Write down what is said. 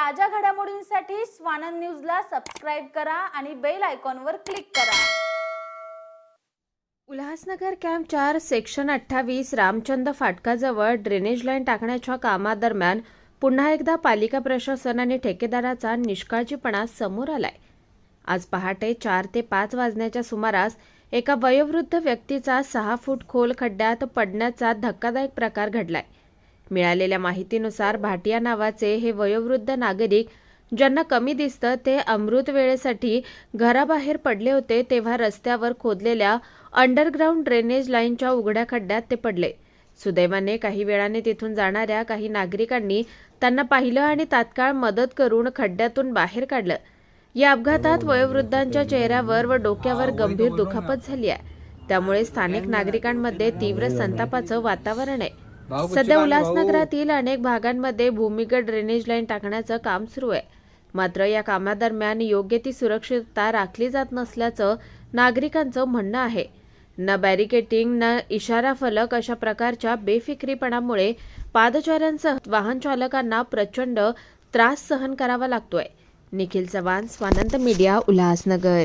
ताज्या घडामोडींसाठी स्वानंद न्यूजला सबस्क्राईब करा आणि बेल आयकॉनवर क्लिक करा. उल्हासनगर कॅम्प चार सेक्शन अठ्ठावीस रामचंद फाटकाजवळ ड्रेनेज लाईन टाकण्याच्या कामादरम्यान पुन्हा एकदा पालिका प्रशासन आणि ठेकेदाराचा निष्काळजीपणा समोर आलाय. आज पहाटे चार ते पाच वाजण्याच्या सुमारास एका वयोवृद्ध व्यक्तीचा सहा फूट खोल खड्ड्यात पडण्याचा धक्कादायक प्रकार घडलाय. मिळालेल्या माहितीनुसार भाटिया नावाचे हे वयोवृद्ध नागरिक ज्यांना कमी दिसतं ते अमृत वेळेसाठी घराबाहेर पडले होते तेव्हा रस्त्यावर खोदलेल्या अंडरग्राऊंड ड्रेनेज लाईनच्या उघड्या खड्ड्यात ते पडले. सुदैवाने काही वेळाने तिथून जाणाऱ्या काही नागरिकांनी त्यांना पाहिलं आणि तात्काळ मदत करून खड्ड्यातून बाहेर काढलं. या अपघातात वयोवृद्धांच्या चेहऱ्यावर व डोक्यावर गंभीर दुखापत झाली आहे. त्यामुळे स्थानिक नागरिकांमध्ये तीव्र संतापाचं वातावरण आहे. सध्या उल्हासनगरातील अनेक भागांमध्ये भूमिगत ड्रेनेज लाईन टाकण्याचं काम सुरू आहे. मात्र या कामादरम्यान योग्य ती सुरक्षितता राखली जात नसल्याचं नागरिकांचं म्हणणं आहे. न बॅरिकेटिंग न इशारा फलक अशा प्रकारच्या बेफिक्रीपणामुळे पादचाऱ्यांसह वाहन चालकांना प्रचंड त्रास सहन करावा लागतोय. निखिल चव्हाण स्वानंद मीडिया उल्हासनगर.